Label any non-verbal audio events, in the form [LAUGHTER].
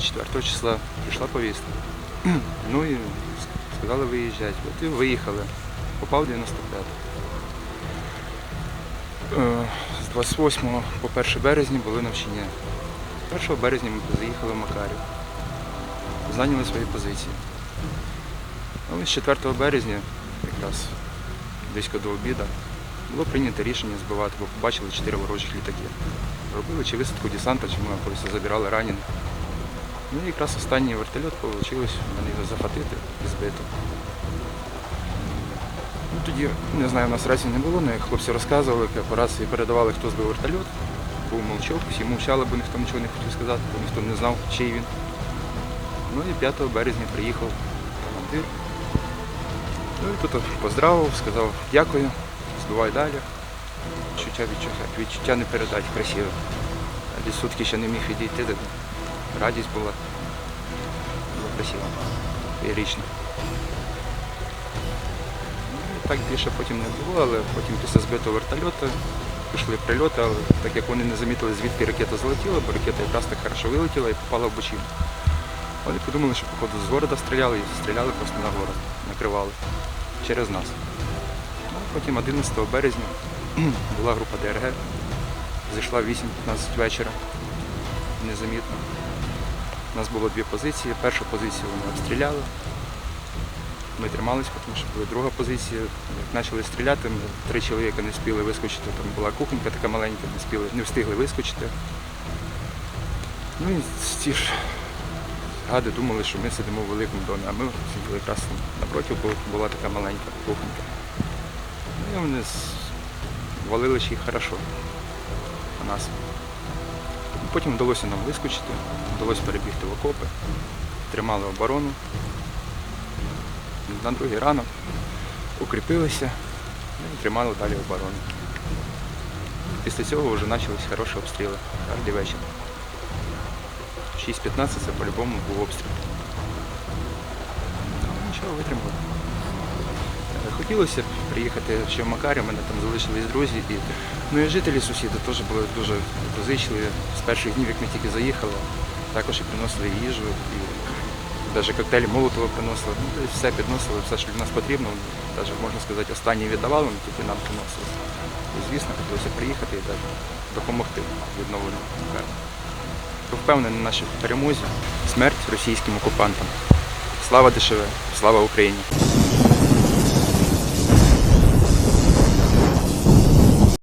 числа прийшла повістка. [CLEARS THROAT] Ну і сказали виїжджати. От і виїхали. Попав в 95. Е, З 28 по 1 березня були навчання. 1 березня ми заїхали в Макарів. Зайняли свої позиції. Ну, з 4 березня, якраз близько до обіду, було прийнято рішення збивати, бо побачили чотири ворожих літаки. Робили чи висадку десанта, чи ми просто забирали ранених. Ну і якраз останній вертольот вийшло мене його захватити і збити. Ну, тоді, не знаю, у нас рації не було, але хлопці розказували, як по рації передавали, хто збив вертольот. Був мовчок, всі мовчали, бо ніхто нічого не хотів сказати, бо ніхто не знав, чий він. Ну і 5 березня приїхав командир. Ну і тут поздравив, сказав дякую, збивай далі. Відчуття, відчуття, не передати красиво. Десь сутки ще не міг відійти, радість була. Було красиво, феєрично. Ну, Так більше потім не було, але потім після збитого вертольоту пішли прильоти, але так як вони не замітили, звідки ракета залетіла, бо ракета якраз так хорошо вилетіла і попала в бочину. Вони подумали, що походу з города стріляли і стріляли просто на город, накривали через нас. Ну, потім 11 березня [CLEARS THROAT] була група ДРГ, зайшла в 8-15 вечора, незамітно. У нас було дві позиції. Першу позицію вони обстріляли. Ми трималися, тому що була друга позиція. Як почали стріляти, ми три чоловіка не встигли вискочити. Там була кухонька така маленька, не встигли, не встигли вискочити. Ну і ті ж гади думали, що ми сидимо в великому домі, а ми сиділи якраз напроти, була така маленька кухонька. Ну і вони з- валили ще й хорошо на нас. Потім вдалося нам вискочити, вдалося перебігти в окопи, тримали оборону. На другий ранок укріпилися ну, і тримали далі оборону. Після цього вже почалися хороші обстріли кожен вечір. 6.15 це по-любому був обстріл. Ну, нічого, витримали. Хотілося приїхати ще в Макарі, мене там залишились друзі. І, ну і жителі сусіди теж були дуже позичливі. З перших днів, як ми тільки заїхали, також і приносили їжу, і навіть коктейлі Молотова приносили. Ну, тобто все підносили, все, що для нас потрібно. Навіть можна сказати, останні віддавали, але тільки нам приносили. І, звісно, хотілося приїхати і навіть допомогти відновленню Макарі. Впевнений в нашій перемозі. Смерть російським окупантам. Слава ДШВ, слава Україні!